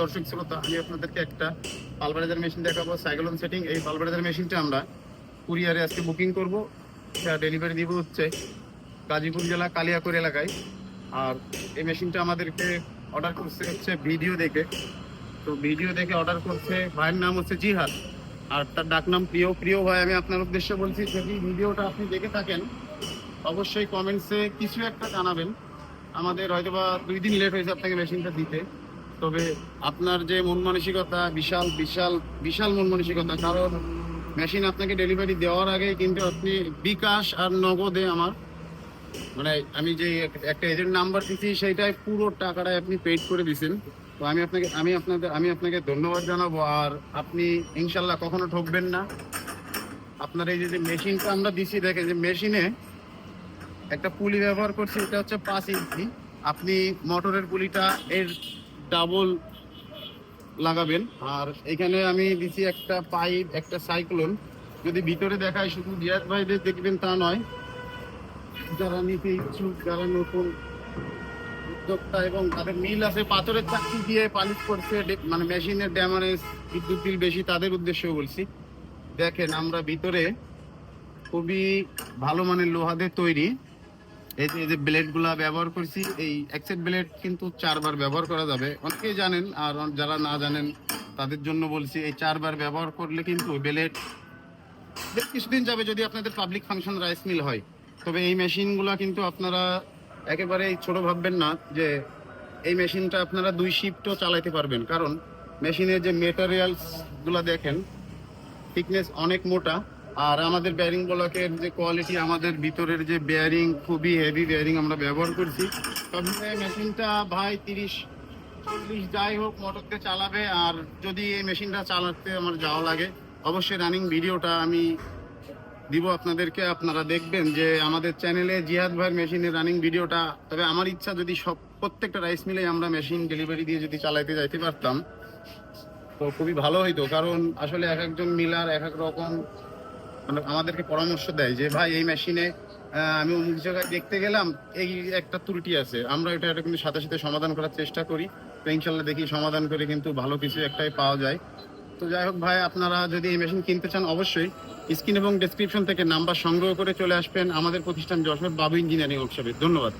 দর্শক শ্রোতা, আমি আপনাদেরকে একটা পালভারেজার মেশিন দেখাবো, সাইক্লোন সেটিং। এই পালভারেজার মেশিনটা আমরা কুরিয়ারে আজকে বুকিং করব। ডেলিভারি দিব হচ্ছে গাজীপুর জেলা কালিয়াকৈর এলাকায়। আর এই মেশিনটা আমাদেরকে অর্ডার করছে হচ্ছে ভিডিও দেখে। তো ভিডিও দেখে অর্ডার করছে, ভাইয়ের নাম হচ্ছে জিহাদ। আর তার ডাক নাম প্রিয়। প্রিয় ভাই, আমি আপনার উদ্দেশ্যে বলছি, যদি ভিডিওটা আপনি দেখে থাকেন, অবশ্যই কমেন্টসে কিছু একটা জানাবেন। আমাদের হয়তোবা দুই দিন লেট হয়েছে আপনাকে মেশিনটা দিতে। তবে আপনার যে মন মানসিকতা বিশাল বিশাল বিশাল মন মানসিকতা, কারণ মেশিন আপনাকে ডেলিভারি দেওয়ার আগে কিন্তু আপনি বিকাশ আর নগদে আমার মানে আমি যে একটা এজেন্ট নাম্বার দিচ্ছি সেইটাই পুরো টাকাটাই আপনি পেড করে দিছেন। তো আমি আপনাকে, আমি আপনাদের, আমি আপনাকে ধন্যবাদ জানাব। আর আপনি ইনশাল্লাহ কখনো ঠকবেন না। আপনার এই যে মেশিনটা আমরা দিছি, দেখেন যে মেশিনে একটা পুলি ব্যবহার করছি, এটা হচ্ছে পাঁচ ইঞ্চি। আপনি মোটরের পুলিটা এর ডাবল লাগাবেন। আর এখানে আমি দিছি একটা পাইপ, একটা সাইক্লোন। যদি ভিতরে দেখায় শুধু জিয়াদ ভাইদের দেখবেন তা নয়। যারা নিতে ইচ্ছুক, যারা নতুন উদ্যোক্তা এবং তাদের মিল আছে, পাথরের চাকরি দিয়ে পালিশ করছে মানে মেশিনের ড্যামারেজ, বিদ্যুৎ বিল বেশি, তাদের উদ্দেশ্যে বলছি। দেখেন, আমরা ভিতরে খুবই ভালো মানের লোহাদের তৈরি। এই যে, এই ব্যবহার করছি, এই এক্সেট ব্লেড কিন্তু চারবার ব্যবহার করা যাবে। অনেকেই জানেন, আর যারা না জানেন, তাদের জন্য বলছি, এই চারবার ব্যবহার করলে কিন্তু ব্লেড বেশ কিছুদিন যাবে যদি আপনাদের পাবলিক ফাংশন রাইস মিল হয়। তবে এই মেশিনগুলো কিন্তু আপনারা একেবারে ছোট ভাববেন না যে, এই মেশিনটা আপনারা দুই শিফটও চালাইতে পারবেন। কারণ মেশিনের যে মেটেরিয়ালসগুলা দেখেন থিকনেস অনেক মোটা। আর আমাদের বেয়ারিং ব্লকের যে কোয়ালিটি আমাদের ভিতরের যে বেয়ারিং খুবই হেভি বেয়ারিং আমরা ব্যবহার করছি। মিলিয়ে মেশিনটা ভাই তিরিশ, চল্লিশ যাই হোক, মোটরতে চালাবে। আর যদি এই মেশিনটা চালাতে আমার যাওয়া লাগে, অবশ্যই রানিং ভিডিওটা আমি দিব আপনাদেরকে। আপনারা দেখবেন যে আমাদের চ্যানেলে জিহাদ ভাইয়ের মেশিনের রানিং ভিডিওটা তবে আমার ইচ্ছা যদি সব, প্রত্যেকটা রাইস মিলে আমরা মেশিন ডেলিভারি দিয়ে যদি চালাইতে যাইতে পারতাম, তো খুবই ভালো হইতো। কারণ আসলে এক একজন মিলার এক এক রকম মানে আমাদেরকে পরামর্শ দেয় যে, ভাই, এই মেশিনে আমি অমুক জায়গায় দেখতে গেলাম, এই একটা ত্রুটি আছে। আমরা এটা কিন্তু সাথে সাথে সমাধান করার চেষ্টা করি। তো ইনশাল্লাহ দেখি সমাধান করে কিন্তু ভালো কিছু একটাই পাওয়া যায়। তো যাই হোক ভাই, আপনারা যদি এই মেশিন কিনতে চান, অবশ্যই স্ক্রিন এবং ডেসক্রিপশন থেকে নাম্বার সংগ্রহ করে চলে আসবেন আমাদের প্রতিষ্ঠান যশোর বাবু ইঞ্জিনিয়ারিং ওয়ার্কশপে ধন্যবাদ।